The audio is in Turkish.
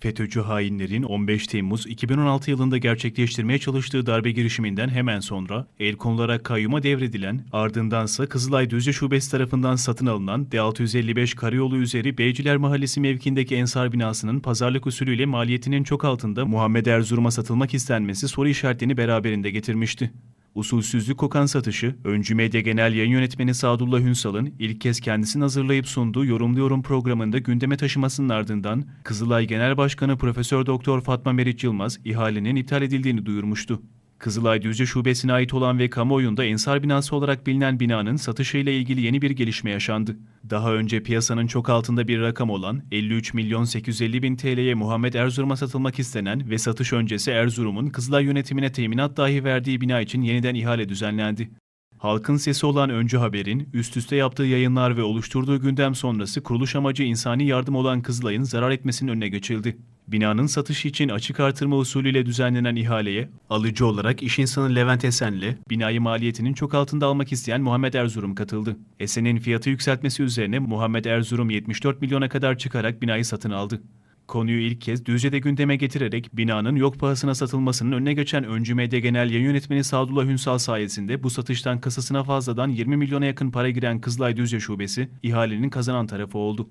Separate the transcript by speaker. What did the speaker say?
Speaker 1: FETÖ'cü hainlerin 15 Temmuz 2016 yılında gerçekleştirmeye çalıştığı darbe girişiminden hemen sonra el konularak kayyuma devredilen, ardındansa Kızılay Düzce Şubesi tarafından satın alınan D655 Karayolu üzeri Beyciler Mahallesi mevkindeki Ensar binasının pazarlık usulüyle maliyetinin çok altında Muhammed Erzurum'a satılmak istenmesi soru işaretlerini beraberinde getirmişti. Usulsüzlük kokan satışı, Öncü Medya Genel Yayın Yönetmeni Sadullah Ünsal'ın ilk kez kendisinin hazırlayıp sunduğu Yorumluyorum programında gündeme taşımasının ardından Kızılay Genel Başkanı Profesör Doktor Fatma Meriç Yılmaz ihalenin iptal edildiğini duyurmuştu. Kızılay Düzce Şubesi'ne ait olan ve kamuoyunda Ensar binası olarak bilinen binanın satışıyla ilgili yeni bir gelişme yaşandı. Daha önce piyasanın çok altında bir rakam olan 53 milyon 850 bin TL'ye Muhammed Erzurum'a satılmak istenen ve satış öncesi Erzurum'un Kızılay yönetimine teminat dahi verdiği bina için yeniden ihale düzenlendi. Halkın sesi olan Öncü Haber'in üst üste yaptığı yayınlar ve oluşturduğu gündem sonrası kuruluş amacı insani yardım olan Kızılay'ın zarar etmesinin önüne geçildi. Binanın satışı için açık artırma usulüyle düzenlenen ihaleye, alıcı olarak iş insanı Levent Esen'le binayı maliyetinin çok altında almak isteyen Muhammed Erzurum katıldı. Esen'in fiyatı yükseltmesi üzerine Muhammed Erzurum 74 milyona kadar çıkarak binayı satın aldı. Konuyu ilk kez Düzce'de gündeme getirerek binanın yok pahasına satılmasının önüne geçen Öncü Medya Genel Yayın Yönetmeni Sadullah Ünsal sayesinde bu satıştan kasasına fazladan 20 milyona yakın para giren Kızılay Düzce Şubesi ihalenin kazanan tarafı oldu.